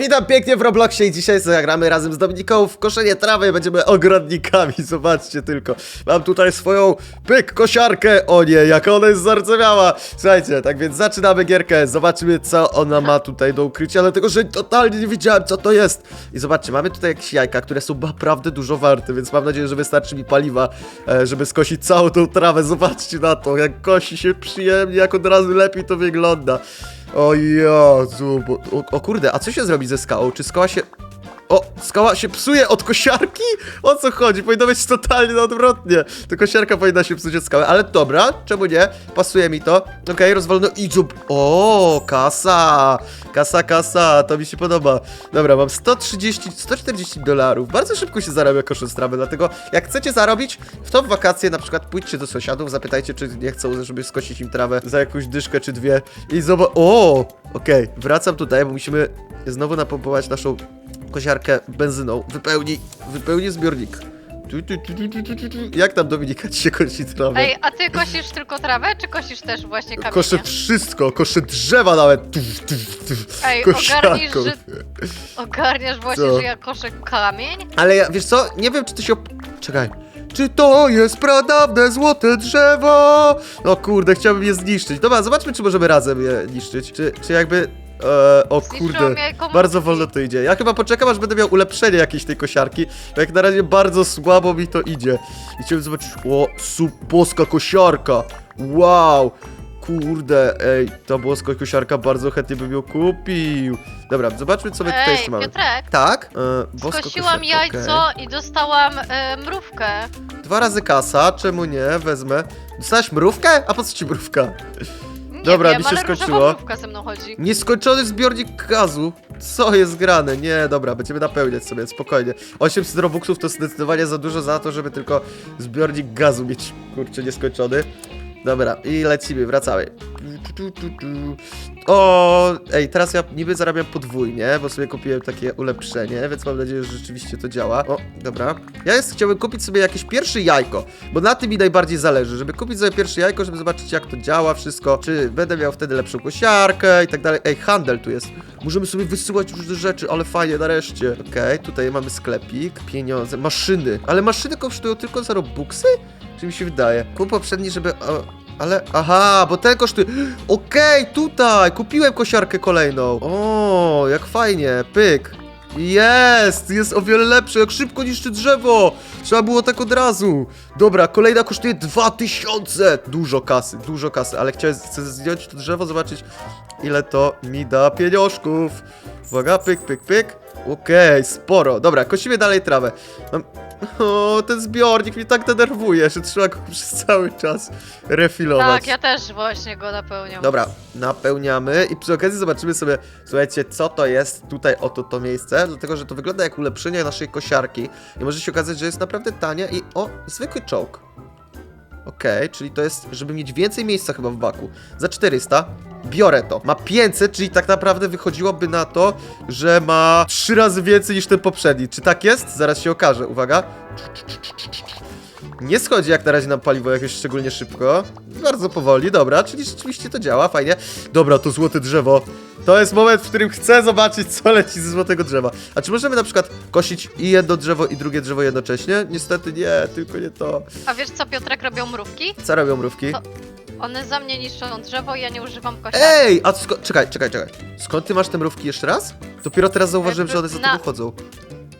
Witam pięknie w Robloxie i dzisiaj zagramy razem z Dominiką w koszenie trawy. Będziemy ogrodnikami, zobaczcie tylko. Mam tutaj swoją pyk kosiarkę. O nie, jaka ona jest zardzewiała. Słuchajcie, tak więc zaczynamy gierkę. Zobaczymy, co ona ma tutaj do ukrycia, dlatego że totalnie nie wiedziałem, co to jest. I zobaczcie, mamy tutaj jakieś jajka, które są naprawdę dużo warte, więc mam nadzieję, że wystarczy mi paliwa, e, żeby skosić całą tą trawę. Zobaczcie na to, jak kosi się przyjemnie, jak od razu lepiej to wygląda. O Jezu, bo, o, o kurde, a co się zrobi ze skałą? Czy skała się... O, skała się psuje od kosiarki? O co chodzi? Powinno być totalnie odwrotnie. To kosiarka powinna się psuć od skały, ale dobra, czemu nie? Pasuje mi to. Okej, okay, rozwalono i dzub. O, kasa! Kasa, kasa, to mi się podoba. Dobra, mam 130, 140 dolarów. Bardzo szybko się zarabia koszem z trawy, dlatego jak chcecie zarobić, w to w wakacje na przykład pójdźcie do sąsiadów, zapytajcie, czy nie chcą, żeby skosić im trawę za jakąś dyszkę czy dwie i zobacz... O, okej, wracam tutaj, bo musimy znowu napompować naszą kosiarkę benzyną. Wypełni, wypełni zbiornik. Tu, tu, tu, tu, tu, tu, tu. Jak tam Dominika ci się kosi trawę? Ej, a ty kosisz tylko trawę, czy kosisz też właśnie kamienie? Koszę wszystko, koszę drzewa nawet. Tu, tu, tu. Ej, Kosiarką. ogarniesz, że... Ogarniasz właśnie, Co? że ja koszę kamień? Ale ja, wiesz co, nie wiem czy ty się... op- Czekaj. Czy to jest pradawne złote drzewo? No kurde, chciałbym je zniszczyć. Dobra, zobaczmy czy możemy razem je niszczyć. Czy, czy jakby... E, o kurde, bardzo wolno to idzie. Ja chyba poczekam, aż będę miał ulepszenie jakieś tej kosiarki, bo jak na razie bardzo słabo mi to idzie. I chciałbym zobaczyć, o, su, boska kosiarka, wow, kurde, ej, ta boska kosiarka bardzo chętnie bym ją kupił. Dobra, zobaczmy, co my tutaj jeszcze mamy. Piotrek, Tak, e, boska skosiłam kosiarka, jajco okej. i dostałam e, mrówkę. Dwa razy kasa, czemu nie, wezmę. Dostałaś mrówkę? A po co ci mrówka? Dobra, wiem, mi się ale skończyło. mrówka ze mną chodzi. Nieskończony zbiornik gazu. Co jest grane? Nie, dobra, będziemy napełniać sobie, spokojnie. 800 robuxów to zdecydowanie za dużo za to, żeby tylko zbiornik gazu mieć, kurczę, nieskończony. Dobra, i lecimy, wracamy. O, ej, teraz ja niby zarabiam podwójnie, bo sobie kupiłem takie ulepszenie, więc mam nadzieję, że rzeczywiście to działa. O, dobra. Ja jest, chciałbym kupić sobie jakieś pierwsze jajko, bo na tym mi najbardziej zależy, żeby kupić sobie pierwsze jajko, żeby zobaczyć jak to działa wszystko, czy będę miał wtedy lepszą kosiarkę i tak dalej. Ej, handel tu jest. Możemy sobie wysyłać różne rzeczy, ale fajnie, nareszcie. Okej, tutaj mamy sklepik, pieniądze, maszyny. Ale maszyny kosztują tylko za robuxy? Czy mi się wydaje? Kup poprzedni, żeby... Ale... Aha, bo ten kosztuje... Okej, tutaj! Kupiłem kosiarkę kolejną. O, jak fajnie, pyk. Jest! Jest o wiele lepsze, jak szybko niszczy drzewo! Trzeba było tak od razu. Dobra, kolejna kosztuje 2000! Dużo kasy, dużo kasy, ale chciałem chcę zdjąć to drzewo, zobaczyć ile to mi da pieniążków. Uwaga, pyk, pyk, pyk. Okej, sporo. Dobra, kosimy dalej trawę. Mam... O, ten zbiornik mnie tak denerwuje, że trzeba go przez cały czas refilować. Tak, ja też właśnie go napełniam. Dobra, napełniamy i przy okazji zobaczymy sobie, słuchajcie, co to jest tutaj oto to miejsce, dlatego, że to wygląda jak ulepszenie naszej kosiarki i może się okazać, że jest naprawdę tanie i o, zwykły czołg. Okej, czyli to jest, żeby mieć więcej miejsca chyba w baku. Za 400 biorę to. Ma 500, czyli tak naprawdę wychodziłoby na to, że ma 3 razy więcej niż ten poprzedni. Czy tak jest? Zaraz się okaże. Uwaga. Nie schodzi jak na razie nam paliwo jakoś szczególnie szybko. Bardzo powoli, dobra, czyli rzeczywiście to działa, fajnie. Dobra, to złote drzewo. To jest moment, w którym chcę zobaczyć, co leci ze złotego drzewa. A czy możemy na przykład kosić i jedno drzewo, i drugie drzewo jednocześnie? Niestety nie, tylko nie to. A wiesz co, Piotrek, robią mrówki? Co robią mrówki? To- One za mnie niszczą drzewo i ja nie używam kosiarki. Ej, a sko- czekaj, czekaj, czekaj. Skąd ty masz te mrówki jeszcze raz? Dopiero teraz zauważyłem, że one za Na- tobą chodzą.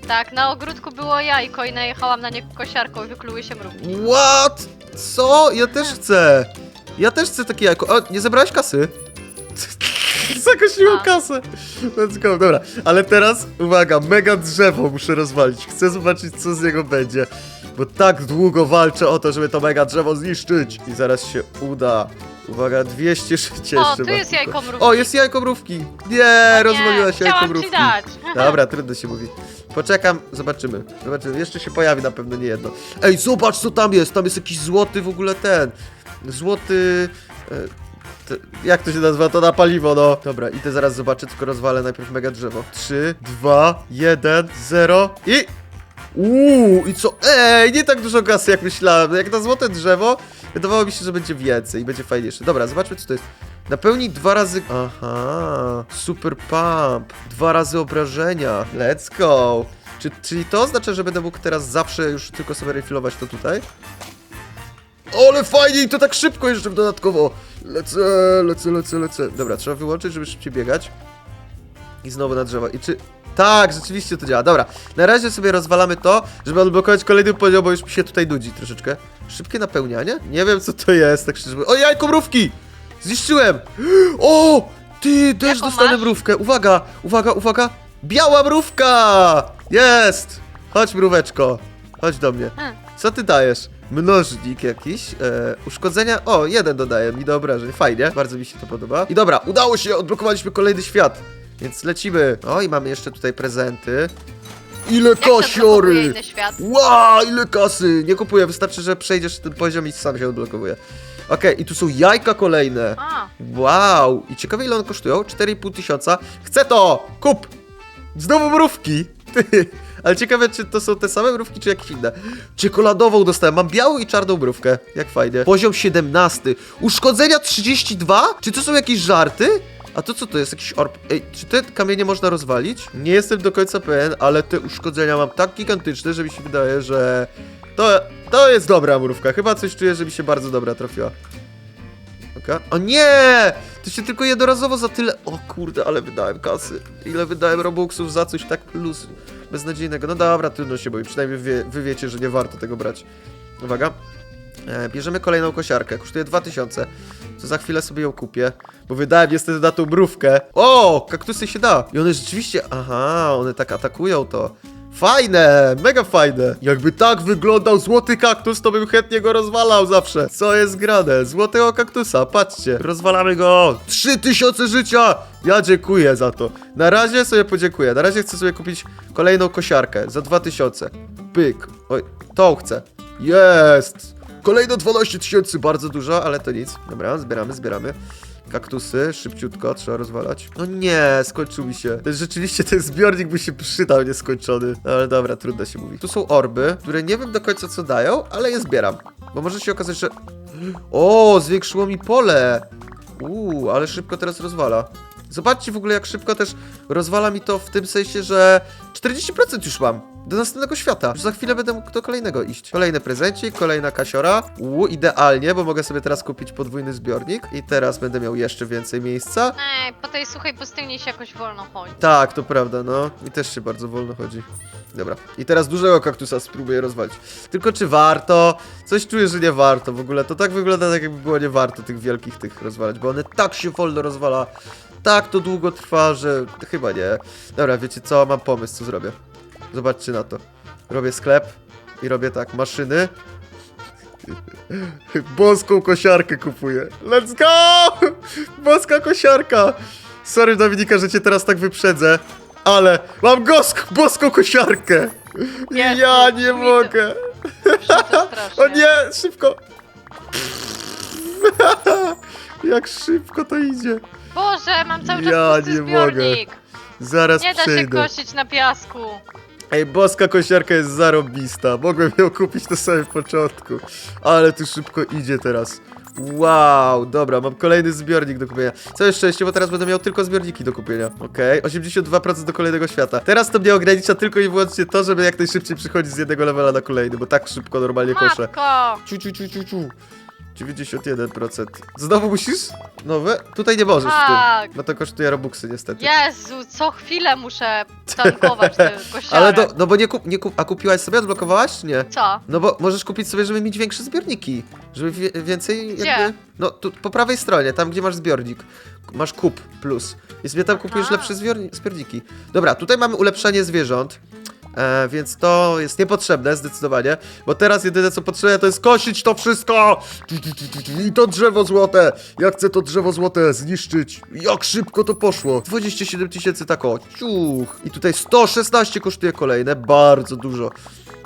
Tak, na ogródku było jajko i najechałam na nie kosiarką i wykluły się mrówki. What? Co? Ja też chcę. Ja też chcę takie jajko. O, nie zebrałeś kasy? Zakosiłem A. kasę. Let's go, dobra. Ale teraz, uwaga, mega drzewo muszę rozwalić. Chcę zobaczyć, co z niego będzie. Bo tak długo walczę o to, żeby to mega drzewo zniszczyć. I zaraz się uda. Uwaga, 200 życia O, jeszcze tu jest jajko mrówki. O, jest jajko mrówki. Nie, rozwaliła się jajko chciałam mrówki. ci dać. Dobra, trudno się mówi. Poczekam, zobaczymy. Zobaczymy. Jeszcze się pojawi na pewno nie jedno. Ej, zobacz co tam jest! Tam jest jakiś złoty w ogóle ten. Złoty. E, te, jak to się nazywa? To na paliwo, no. Dobra, idę zaraz zobaczę, tylko rozwalę najpierw mega drzewo. 3, 2, 1, 0 i. Uuu, i co? Ej, nie tak dużo gasy jak myślałem. Jak na złote drzewo, wydawało mi się, że będzie więcej i będzie fajniejsze. Dobra, zobaczmy co to jest. Napełnij dwa razy... Aha, super pump. Dwa razy obrażenia. Let's go. Czy, czyli to oznacza, że będę mógł teraz zawsze już tylko sobie refilować to tutaj? Ale fajnie i to tak szybko jeszcze dodatkowo. Lecę, lecę, lecę, lecę. Dobra, trzeba wyłączyć, żeby szybciej biegać. I znowu na drzewo. I czy... Tak, rzeczywiście to działa. Dobra, na razie sobie rozwalamy to, żeby odblokować kolejny poziom, bo już mi się tutaj nudzi troszeczkę. Szybkie napełnianie? Nie wiem, co to jest, tak szczerze mówiąc. O, jajko mrówki! Zniszczyłem! O! Ty, też Jaką dostanę masz? mrówkę. Uwaga, uwaga, uwaga. Biała mrówka! Jest! Chodź, mróweczko. Chodź do mnie. Hmm. Co ty dajesz? Mnożnik jakiś, e, uszkodzenia, o, jeden dodaje mi do obrażeń, fajnie, bardzo mi się to podoba. I dobra, udało się, odblokowaliśmy kolejny świat, więc lecimy. O, i mamy jeszcze tutaj prezenty. Ile kasiory! Wow, ile kasy! Nie kupuję, wystarczy, że przejdziesz ten poziom i sam się odblokowuje. Okej, i tu są jajka kolejne. A, Wow! I ciekawe ile one kosztują? 4,5 tysiąca. Chcę to! Kup! Znowu mrówki! Ty. Ale ciekawe, czy to są te same mrówki, czy jakieś inne. Czekoladową dostałem. Mam białą i czarną mrówkę. Jak fajnie. Poziom 17. Uszkodzenia 32? Czy to są jakieś żarty? A to co to jest? Jakiś orb... Ej, czy te kamienie można rozwalić? Nie jestem do końca pewien, ale te uszkodzenia mam tak gigantyczne, że mi się wydaje, że... To, to jest dobra mrówka. Chyba coś czuję, że mi się bardzo dobra trafiła. Oka. O nie! To się tylko jednorazowo za tyle. O kurde, ale wydałem kasy. Ile wydałem robuxów za coś tak plus beznadziejnego. No dobra, trudno się boi. Przynajmniej wy wiecie, że nie warto tego brać. Uwaga. E, bierzemy kolejną kosiarkę. Kosztuje 2000. To za chwilę sobie ją kupię. Bo wydałem niestety na tą mrówkę. O! Kaktusy się da. I one rzeczywiście. Aha, one tak atakują to. Fajne, mega fajne. Jakby tak wyglądał złoty kaktus, to bym chętnie go rozwalał zawsze. Co jest grane? Złotego kaktusa, patrzcie. Rozwalamy go. 3000 życia! Ja dziękuję za to. Na razie sobie podziękuję. Na razie chcę sobie kupić kolejną kosiarkę za 2000. Pyk. Oj, tą chcę. Jest! Kolejno 12 tysięcy, bardzo dużo, ale to nic. Dobra, zbieramy, zbieramy. Kaktusy, szybciutko, trzeba rozwalać. No nie, skończył mi się. Rzeczywiście ten zbiornik by się przydał nieskończony. No ale dobra, trudno się mówi. Tu są orby, które nie wiem do końca co dają, ale je zbieram. Bo może się okazać, że... O, zwiększyło mi pole! Uuu, ale szybko teraz rozwala. Zobaczcie w ogóle jak szybko też rozwala mi to w tym sensie, że 40% już mam. Do następnego świata. Już za chwilę będę mógł do kolejnego iść. Kolejny prezencik, kolejna kasiora. Uuu, idealnie, bo mogę sobie teraz kupić podwójny zbiornik. I teraz będę miał jeszcze więcej miejsca. Ej, po tej suchej pustyni się jakoś wolno chodzi. Tak, to prawda, no. I też się bardzo wolno chodzi. Dobra. I teraz dużego kaktusa spróbuję rozwalić. Tylko czy warto? Coś czuję, że nie warto w ogóle. To tak wygląda, tak jakby było nie warto tych wielkich tych rozwalać, bo one tak się wolno rozwala. Tak to długo trwa, że chyba nie. Dobra, wiecie co? Mam pomysł, co zrobię. Zobaczcie na to. Robię sklep i robię tak, maszyny. Boską kosiarkę kupuję. Let's go! Boska kosiarka! Sorry Dominika, że cię teraz tak wyprzedzę, ale mam gosk, boską kosiarkę! Nie, ja nie to- mogę! O nie, szybko! Jak szybko to idzie. Boże, mam cały czas Ja pusty nie mogę. zbiornik. Zaraz Nie da się kosić na piasku. Ej, boska kosiarka jest zarobista. Mogłem ją kupić na samym początku. Ale tu szybko idzie teraz. Wow, dobra, mam kolejny zbiornik do kupienia. Całe szczęście, bo teraz będę miał tylko zbiorniki do kupienia. Okej, 82% do kolejnego świata. Teraz to mnie ogranicza tylko i wyłącznie to, żeby jak najszybciej przychodzić z jednego levela na kolejny, bo tak szybko normalnie koszę. Matko! Ciu, ciu, ciu, ciu, ciu. 91%. Znowu musisz? Nowe? Tutaj nie możesz w Tak. tym. No to kosztuje robuxy niestety. Jezu, co chwilę muszę tankować kosiarę. Ale do, no bo nie kup, nie kup, a kupiłaś sobie, odblokowałaś czy nie? Co? No bo możesz kupić sobie, żeby mieć większe zbiorniki. Żeby wie, więcej Gdzie? jakby... No tu po prawej stronie, tam gdzie masz zbiornik. Masz kup plus. I sobie tam kupujesz Aha. lepsze zbiorni- zbiorniki. Dobra, tutaj mamy ulepszenie zwierząt. E, więc to jest niepotrzebne zdecydowanie, bo teraz jedyne co potrzebne to jest kosić to wszystko! I to drzewo złote! Ja chcę to drzewo złote zniszczyć! Jak szybko to poszło! 27 tysięcy tak o, ciuch! I tutaj 116 kosztuje kolejne, bardzo dużo.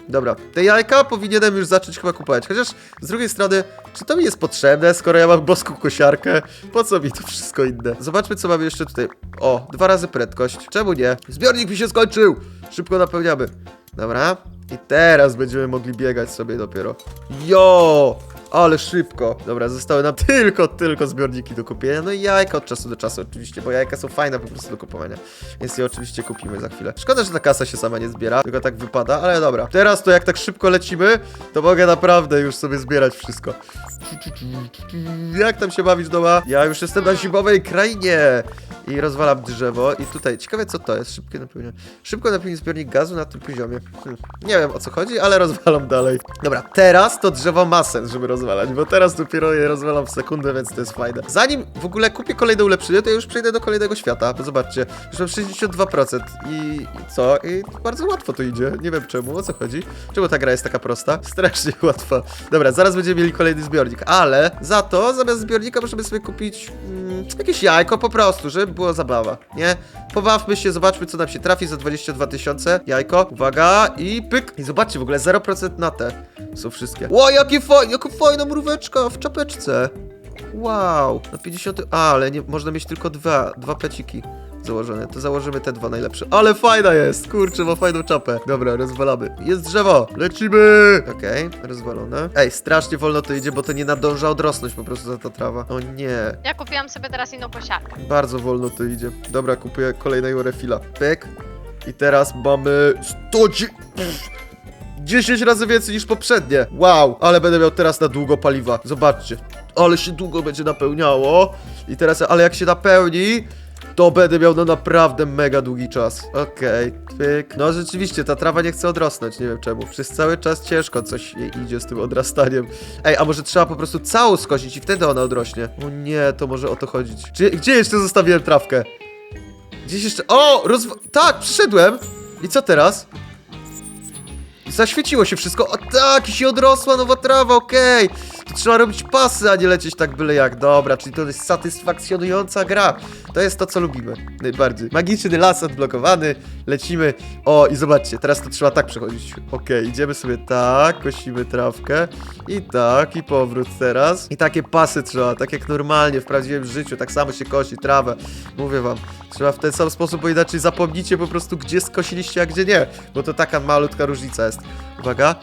Dobra, te jajka powinienem już zacząć chyba kupować. Chociaż z drugiej strony, czy to mi jest potrzebne, skoro ja mam boską kosiarkę? Po co mi to wszystko inne? Zobaczmy, co mamy jeszcze tutaj. O, dwa razy prędkość. Czemu nie? Zbiornik mi się skończył! Szybko napełniamy. Dobra. I teraz będziemy mogli biegać sobie dopiero. Jo! Ale szybko. Dobra, zostały nam tylko, tylko zbiorniki do kupienia. No i jajka od czasu do czasu oczywiście, bo jajka są fajne po prostu do kupowania. Więc je oczywiście kupimy za chwilę. Szkoda, że ta kasa się sama nie zbiera, tylko tak wypada, ale dobra. Teraz to jak tak szybko lecimy, to mogę naprawdę już sobie zbierać wszystko. Jak tam się bawić doма? Ja już jestem na zimowej krainie. I rozwalam drzewo. I tutaj, ciekawe co to jest. Szybkie napełnienie. Szybko napełnić zbiornik gazu na tym poziomie. Hm. Nie wiem o co chodzi, ale rozwalam dalej. Dobra, teraz to drzewo ma sens, żeby rozwalać, bo teraz dopiero je rozwalam w sekundę, więc to jest fajne. Zanim w ogóle kupię kolejne ulepszenie, to ja już przejdę do kolejnego świata, bo zobaczcie, już mam 62% i, i co? I bardzo łatwo to idzie. Nie wiem czemu, o co chodzi. Czemu ta gra jest taka prosta? Strasznie łatwa. Dobra, zaraz będziemy mieli kolejny zbiornik, ale za to zamiast zbiornika możemy sobie kupić mm, jakieś jajko po prostu, żeby była zabawa, nie? Pobawmy się, zobaczmy co nam się trafi za 22 tysiące. Jajko, uwaga i pyk. I zobaczcie, w ogóle 0% na te są wszystkie. Ło, jakie fajne, jaka fajna mróweczka w czapeczce. Wow, na 50. A, ale nie, można mieć tylko dwa, dwa peciki założone. To założymy te dwa najlepsze. Ale fajna jest, kurczę, ma fajną czapę. Dobra, rozwalamy. Jest drzewo, lecimy! Okej, rozwalone. Ej, strasznie wolno to idzie, bo to nie nadąża odrosnąć po prostu za ta trawa. O nie, Ja kupiłam sobie teraz inną kosiarkę. bardzo wolno to idzie. Dobra, kupuję kolejnego refila. Pyk. I teraz mamy 100... dzie- pff, 10 razy więcej niż poprzednie. Wow, ale będę miał teraz na długo paliwa. Zobaczcie. Ale się długo będzie napełniało. I teraz, ale jak się napełni, to będę miał na naprawdę mega długi czas. Okej, pyk. No rzeczywiście, ta trawa nie chce odrosnąć, nie wiem czemu. Przez cały czas ciężko coś jej idzie z tym odrastaniem. Ej, a może trzeba po prostu całą skosić i wtedy ona odrośnie? O nie, to może o to chodzić. Gdzie, gdzie jeszcze zostawiłem trawkę? Gdzieś jeszcze... O! Tak, przyszedłem! I co teraz? Zaświeciło się wszystko. O tak, i się odrosła nowa trawa, okej. To trzeba robić pasy, a nie lecieć tak byle jak. Dobra, czyli to jest satysfakcjonująca gra. To jest to, co lubimy najbardziej. Magiczny las odblokowany, lecimy. O, i zobaczcie, teraz to trzeba tak przechodzić. Okej, idziemy sobie tak, kosimy trawkę. I tak, i powrót teraz. I takie pasy trzeba, tak jak normalnie w prawdziwym życiu, tak samo się kosi trawę. Mówię wam, trzeba w ten sam sposób, bo inaczej zapomnicie po prostu, gdzie skosiliście, a gdzie nie. Bo to taka malutka różnica jest. Uwaga,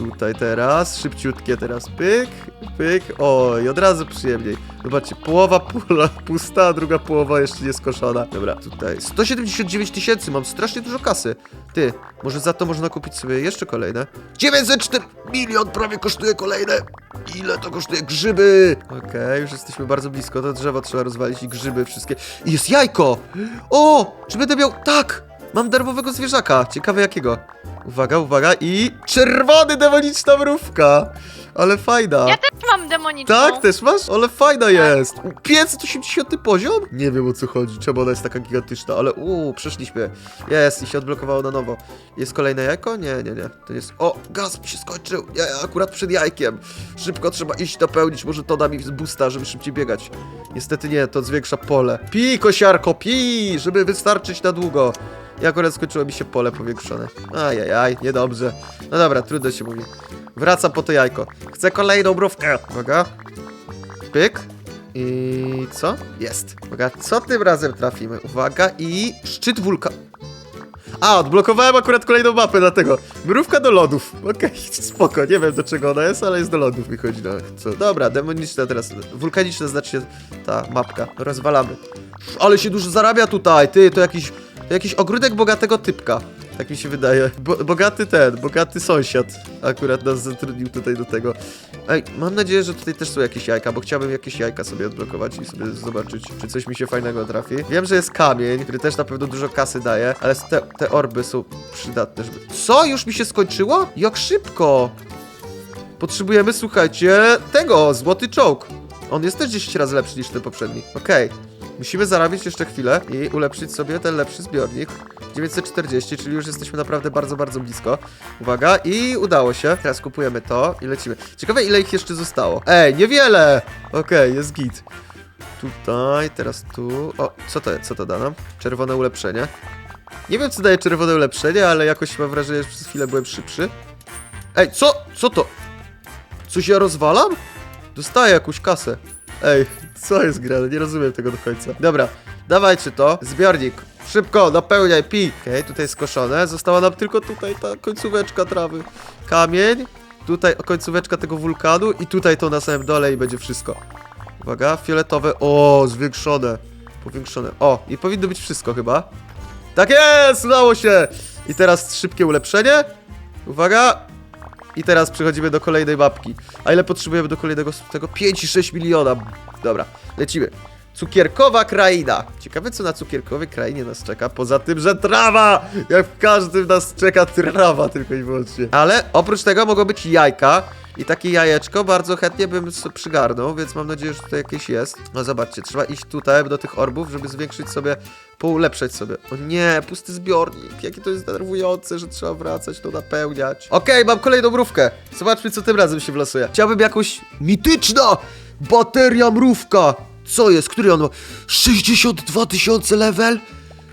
tutaj teraz, szybciutkie teraz, pyk, pyk, o i od razu przyjemniej. Zobaczcie, połowa pula pusta, a druga połowa jeszcze nie skoszona. Dobra, tutaj 179 tysięcy, mam strasznie dużo kasy. Ty, może za to można kupić sobie jeszcze kolejne? 904 milion prawie kosztuje kolejne. Ile to kosztuje? Grzyby! Okej, już jesteśmy bardzo blisko, to drzewo trzeba rozwalić i grzyby wszystkie. I jest jajko! O! Czy będę miał... Tak! Mam darmowego zwierzaka. Ciekawe jakiego. Uwaga, uwaga i... Czerwony demoniczna mrówka! Ale fajna. Ja też mam demoniczną. Tak, też masz? Ale fajna jest! 580 poziom? Nie wiem o co chodzi, czemu ona jest taka gigantyczna, ale uuu, przeszliśmy. Jest i się odblokowało na nowo. Jest kolejne jajko? Nie, nie, nie. To jest... O, gaz mi się skończył! Ja, ja akurat przed jajkiem. Szybko trzeba iść dopełnić, może to da mi boosta, żeby szybciej biegać. Niestety nie, to zwiększa pole. Pi, kosiarko, pi! Żeby wystarczyć na długo. I akurat skończyło mi się pole powiększone. Ajajaj, niedobrze. No dobra, trudno się mówi. Wracam po to jajko. Chcę kolejną mrówkę. Uwaga. Pyk. I co? Jest. Uwaga, co tym razem trafimy? Uwaga i szczyt wulka. A, odblokowałem akurat kolejną mapę, dlatego. Mrówka do lodów. Okej, spoko, nie wiem do czego ona jest, ale jest do lodów mi chodzi na co. Dobra, demoniczna teraz. Wulkaniczna znaczy ta mapka. Rozwalamy. Ale się dużo zarabia tutaj, ty, to jakiś, jakiś ogródek bogatego typka. Tak mi się wydaje. Bo, bogaty ten, bogaty sąsiad akurat nas zatrudnił tutaj do tego. Ej, mam nadzieję, że tutaj też są jakieś jajka, bo chciałbym jakieś jajka sobie odblokować i sobie zobaczyć, czy coś mi się fajnego trafi. Wiem, że jest kamień, który też na pewno dużo kasy daje, ale te, te orby są przydatne, żeby... Co? Już mi się skończyło? Jak szybko! Potrzebujemy, słuchajcie, tego, złoty czołg. On jest też 10 razy lepszy niż ten poprzedni. Okej. Musimy zarabiać jeszcze chwilę i ulepszyć sobie ten lepszy zbiornik. 940, czyli już jesteśmy naprawdę bardzo, bardzo blisko. Uwaga, i udało się. Teraz kupujemy to i lecimy. Ciekawe, ile ich jeszcze zostało. Ej, niewiele! Okej, jest git. Tutaj, teraz tu. O, co to, co to da nam? Czerwone ulepszenie. Nie wiem, co daje czerwone ulepszenie, ale jakoś mam wrażenie, że przez chwilę byłem szybszy. Ej, co? Co to? Coś ja rozwalam? Dostaję jakąś kasę. Ej, co jest grane? Nie rozumiem tego do końca. Dobra, dawajcie to. Zbiornik. Szybko, napełniaj, pi. Okej, tutaj jest skoszone. Została nam tylko tutaj ta końcóweczka trawy. Kamień. tutaj końcóweczka tego wulkanu i tutaj to na samym dole i będzie wszystko. Uwaga, fioletowe, o, zwiększone, powiększone, o, i powinno być wszystko chyba. Tak jest, udało się! I teraz szybkie ulepszenie, uwaga, i teraz przechodzimy do kolejnej mapki. A ile potrzebujemy do kolejnego tego? 5,6 miliona. Dobra, lecimy. Cukierkowa kraina. Ciekawe, co na cukierkowej krainie nas czeka. Poza tym, że trawa! Jak w każdym nas czeka trawa tylko i wyłącznie. Ale oprócz tego mogą być jajka. I takie jajeczko bardzo chętnie bym przygarnął, więc mam nadzieję, że tutaj jakieś jest. No zobaczcie, trzeba iść tutaj do tych orbów, żeby zwiększyć sobie, poulepszać sobie. O nie, pusty zbiornik. Jakie to jest denerwujące, że trzeba wracać, to napełniać. Okej, mam kolejną mrówkę. Zobaczmy, co tym razem się wlosuje. Chciałbym jakąś mityczna bateria mrówka. Co jest? Który on ma? 62 tysiące level?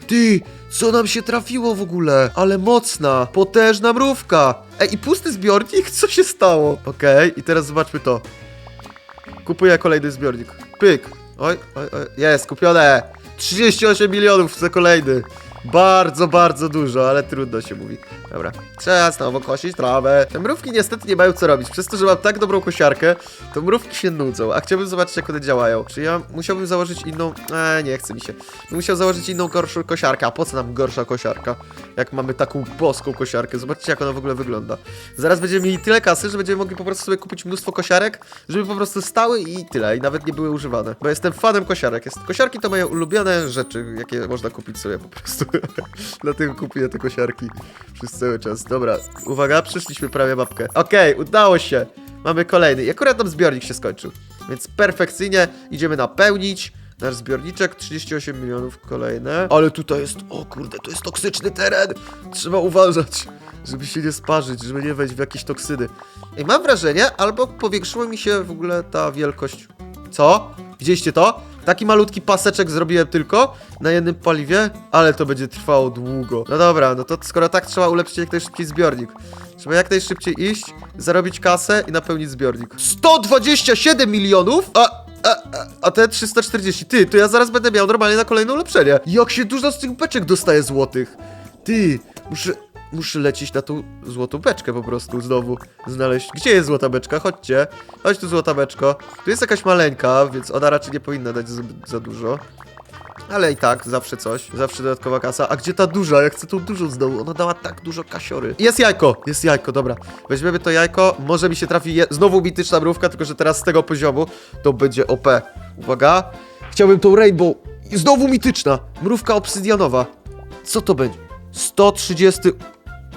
Ty, co nam się trafiło w ogóle? Ale mocna, potężna mrówka. Ej, i pusty zbiornik? Co się stało? Okej, i teraz zobaczmy to. Kupuję kolejny zbiornik. Pyk. Oj, oj, oj. Jest, kupione. 38 milionów za kolejny. Bardzo, bardzo dużo, ale trudno się mówi. Dobra, trzeba znowu kosić trawę. Te mrówki niestety nie mają co robić. Przez to, że mam tak dobrą kosiarkę, to mrówki się nudzą. A chciałbym zobaczyć, jak one działają. Czy ja musiałbym założyć inną... Eee, nie chce mi się. Musiał założyć inną, gorszą kosiarkę. A po co nam gorsza kosiarka? Jak mamy taką boską kosiarkę. Zobaczcie, jak ona w ogóle wygląda. Zaraz będziemy mieli tyle kasy, że będziemy mogli po prostu sobie kupić mnóstwo kosiarek, żeby po prostu stały i tyle. I nawet nie były używane. Bo jestem fanem kosiarek. Jest... Kosiarki to moje ulubione rzeczy, jakie można kupić sobie po prostu. Dlatego kupuję te kosiarki przez cały czas. Dobra, uwaga, przyszliśmy prawie mapkę. Okej, udało się. Mamy kolejny. I akurat nam zbiornik się skończył. Więc perfekcyjnie idziemy napełnić. Nasz zbiorniczek 38 milionów kolejne. Ale tutaj jest, o kurde, to jest toksyczny teren. Trzeba uważać, żeby się nie sparzyć, żeby nie wejść w jakieś toksyny. I mam wrażenie, albo powiększyła mi się w ogóle ta wielkość. Co? Widzieliście to? Taki malutki paseczek zrobiłem tylko na jednym paliwie, ale to będzie trwało długo. No dobra, no to skoro tak trzeba ulepszyć jak najszybciej zbiornik. Trzeba jak najszybciej iść, zarobić kasę i napełnić zbiornik. 127 milionów? A, a, a, a te 340. Ty, to ja zaraz będę miał normalnie na kolejne ulepszenie. Jak się dużo z tych beczek dostaje złotych. Ty, muszę, muszę lecieć na tą złotą beczkę po prostu znowu znaleźć. Gdzie jest złota beczka? Chodźcie. Chodź tu złota beczko. Tu jest jakaś maleńka, więc ona raczej nie powinna dać za, za dużo. Ale i tak, zawsze coś. Zawsze dodatkowa kasa. A gdzie ta duża? Ja chcę tą dużą znowu. Ona dała tak dużo kasiory. Jest jajko! Jest jajko, dobra. Weźmiemy to jajko. Może mi się trafi je... znowu mityczna mrówka, tylko że teraz z tego poziomu to będzie OP. Uwaga. Chciałbym tą rainbow. I znowu mityczna. Mrówka obsydianowa. Co to będzie? 130...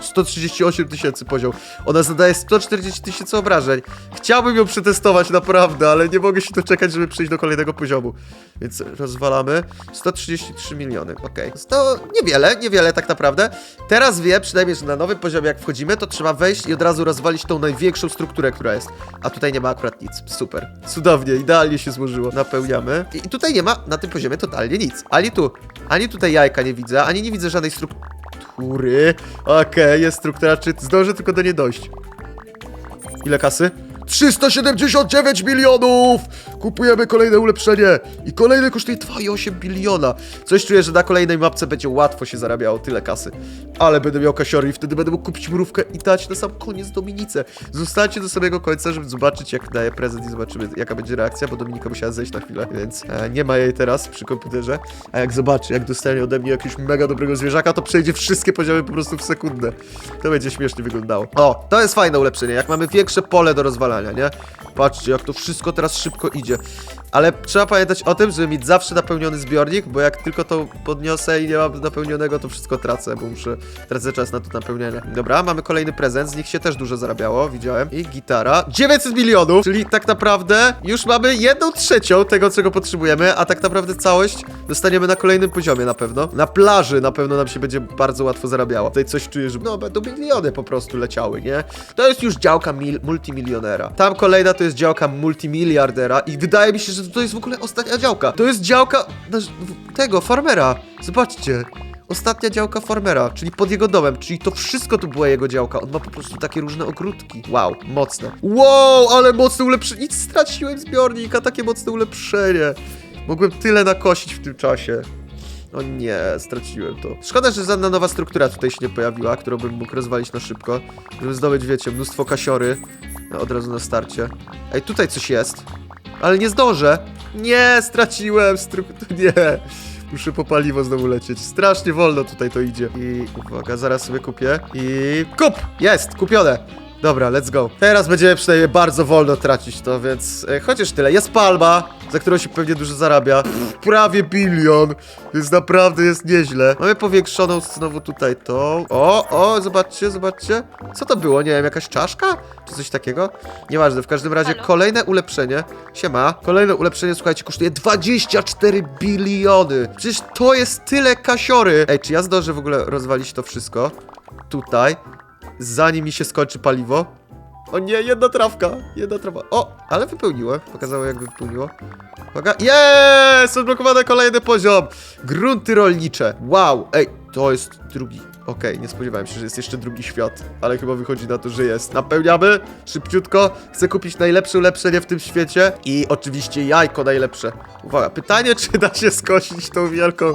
138 tysięcy poziom. Ona zadaje 140 tysięcy obrażeń. Chciałbym ją przetestować naprawdę, ale nie mogę się doczekać, żeby przejść do kolejnego poziomu. Więc rozwalamy. 133 miliony, okej. To niewiele, niewiele tak naprawdę. Teraz wiem, przynajmniej, że na nowym poziomie jak wchodzimy, to trzeba wejść i od razu rozwalić tą największą strukturę, która jest. A tutaj nie ma akurat nic. Super. Cudownie, idealnie się złożyło. Napełniamy. I tutaj nie ma na tym poziomie totalnie nic. Ani tu, ani tutaj jajka nie widzę, ani nie widzę żadnej struktury. Okej, jest struktura, czy zdążę tylko do niej dojść. Ile kasy? 379 milionów! Kupujemy kolejne ulepszenie i kolejne kosztuje 2,8 biliona. Coś czuję, że na kolejnej mapce będzie łatwo się zarabiało tyle kasy. Ale będę miał kasiory i wtedy będę mógł kupić mrówkę i dać na sam koniec Dominice. Zostańcie do samego końca, żeby zobaczyć jak daje prezent i zobaczymy jaka będzie reakcja, bo Dominika musiała zejść na chwilę, więc e, nie ma jej teraz przy komputerze. A jak zobaczy, jak dostanie ode mnie jakiegoś mega dobrego zwierzaka, to przejdzie wszystkie poziomy po prostu w sekundę. To będzie śmiesznie wyglądało. O, to jest fajne ulepszenie, jak mamy większe pole do rozwalania, nie? Patrzcie, jak to wszystko teraz szybko idzie. Ale trzeba pamiętać o tym, żeby mieć zawsze napełniony zbiornik, bo jak tylko to podniosę i nie mam napełnionego, to wszystko tracę, bo muszę tracę czas na to napełnianie. Dobra, mamy kolejny prezent, z nich się też dużo zarabiało, widziałem. I gitara. 900 milionów, czyli tak naprawdę już mamy jedną trzecią tego, czego potrzebujemy, a tak naprawdę całość dostaniemy na kolejnym poziomie na pewno. Na plaży na pewno nam się będzie bardzo łatwo zarabiało. Tutaj coś czuję, że no będą miliony po prostu leciały, nie? To jest już działka mil multimilionera. Tam kolejna to jest działka multimiliardera i wydaje mi się, że to jest w ogóle ostatnia działka. To jest działka tego, farmera. Zobaczcie. Ostatnia działka farmera, czyli pod jego domem, czyli to wszystko tu była jego działka. On ma po prostu takie różne ogródki. Wow, mocne. Wow, ale mocne ulepszenie. Nic straciłem zbiornika, takie mocne ulepszenie. Mogłem tyle nakosić w tym czasie. O nie, straciłem to. Szkoda, że żadna nowa struktura tutaj się nie pojawiła, którą bym mógł rozwalić na szybko, żeby zdobyć, wiecie, mnóstwo kasiory no, od razu na starcie. Ej, tutaj coś jest, ale nie zdążę. Nie, straciłem strukturę, nie. Muszę po paliwo znowu lecieć. Strasznie wolno tutaj to idzie. I uwaga, zaraz sobie kupię. I kup! Jest, kupione. Dobra, let's go. Teraz będziemy przynajmniej bardzo wolno tracić to, więc e, chociaż tyle. Jest palma, za którą się pewnie dużo zarabia. Pff, prawie bilion, więc naprawdę jest nieźle. Mamy powiększoną znowu tutaj tą. O, o, zobaczcie, zobaczcie. Co to było? Nie wiem, jakaś czaszka? Czy coś takiego? Nieważne, w każdym razie Halo? kolejne ulepszenie. Siema. Kolejne ulepszenie, słuchajcie, kosztuje 24 biliony. Przecież to jest tyle kasiory. Ej, czy ja zdążę w ogóle rozwalić to wszystko? Tutaj zanim mi się skończy paliwo. O nie, jedna trawka, jedna trawa. O, ale wypełniłem. Pokazało jakby wypełniło. Uwaga, jest! Odblokowany kolejny poziom. Grunty rolnicze. Wow, ej, to jest drugi. Okej, nie spodziewałem się, że jest jeszcze drugi świat, ale chyba wychodzi na to, że jest. Napełniamy szybciutko. Chcę kupić najlepsze ulepszenie w tym świecie i oczywiście jajko najlepsze. Uwaga, pytanie, czy da się skosić tą wielką,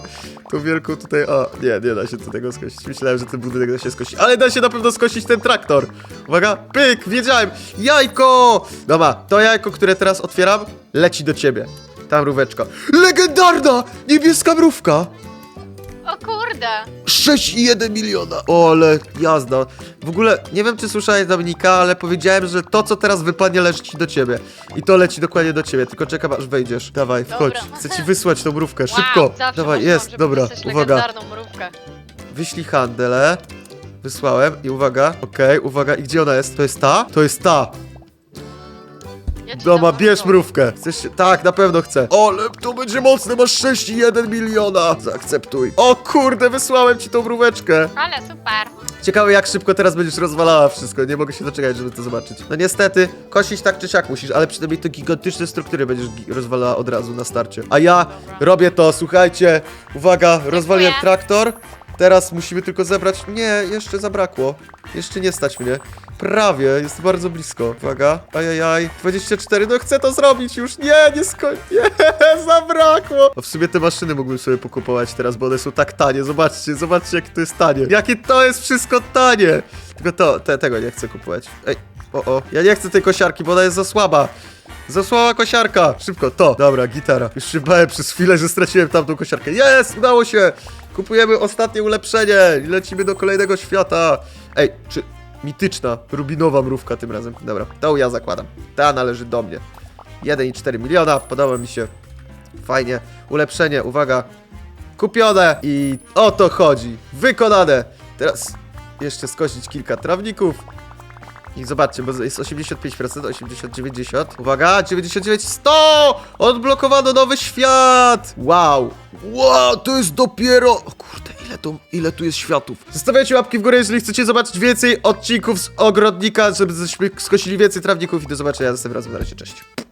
tą wielką tutaj... O, nie, nie da się tego skosić. Myślałem, że ten budynek da się skosić, ale da się na pewno skosić ten traktor. Uwaga, pyk, wiedziałem. Jajko! Dobra, to jajko, które teraz otwieram, leci do ciebie. Ta mróweczka. Legendarna! Niebieska mrówka! O kurde! 6,1 miliona. O, ale jazda. W ogóle nie wiem, czy słyszałeś Dominika, ale powiedziałem, że to, co teraz wypadnie, leci do ciebie. I to leci dokładnie do ciebie, tylko czekam, aż wejdziesz. Dawaj, wchodź. Dobra. Chcę ci wysłać tą mrówkę. Szybko. Wow, zawsze Dawaj, jest, żeby dobra. Uwaga. legendarną mrówkę. Wyślij handele. Wysłałem i uwaga. Okej, uwaga. I gdzie ona jest? To jest ta? To jest ta. Ci Doma, bierz mrówkę. Chcesz się... Tak, na pewno chcę. Ale to będzie mocne, masz 6,1 miliona. Zaakceptuj. O kurde, wysłałem ci tą mróweczkę. Ale super. Ciekawe jak szybko teraz będziesz rozwalała wszystko, nie mogę się doczekać, żeby to zobaczyć. No niestety, kosić tak czy siak musisz, ale przynajmniej te gigantyczne struktury będziesz gi- rozwalała od razu na starcie. A ja robię to, słuchajcie, uwaga, rozwaliłem traktor, teraz musimy tylko zebrać, nie, jeszcze zabrakło, jeszcze nie stać mnie. Prawie, jest bardzo blisko. Uwaga, ajajaj, 24, no chcę to zrobić już, nie, nie skoń, nie, zabrakło. No w sumie te maszyny mógłbym sobie pokupować teraz, bo one są tak tanie, zobaczcie, zobaczcie jak to jest tanie. Jakie to jest wszystko tanie. Tylko to, te, tego nie chcę kupować. Ej, o, o, ja nie chcę tej kosiarki, bo ona jest za słaba. Za słaba kosiarka! Szybko, to! Dobra, gitara. Już się bałem przez chwilę, że straciłem tamtą kosiarkę. Jest! Udało się! Kupujemy ostatnie ulepszenie i lecimy do kolejnego świata. Ej, czy mityczna, rubinowa mrówka tym razem. Dobra, tą ja zakładam. Ta należy do mnie. 1,4 miliona, podoba mi się. Fajnie. Ulepszenie, uwaga. Kupione i o to chodzi. Wykonane. Teraz jeszcze skosić kilka trawników. I zobaczcie, bo jest 85%, 80, 90. Uwaga, 99, 100! Odblokowano nowy świat! Wow! Wow, to jest dopiero... O kurde, ile tu, ile tu jest światów. Zostawiajcie łapki w górę, jeżeli chcecie zobaczyć więcej odcinków z Ogrodnika, żebyśmy skosili więcej trawników i do zobaczenia następnym razem. Na razie, cześć.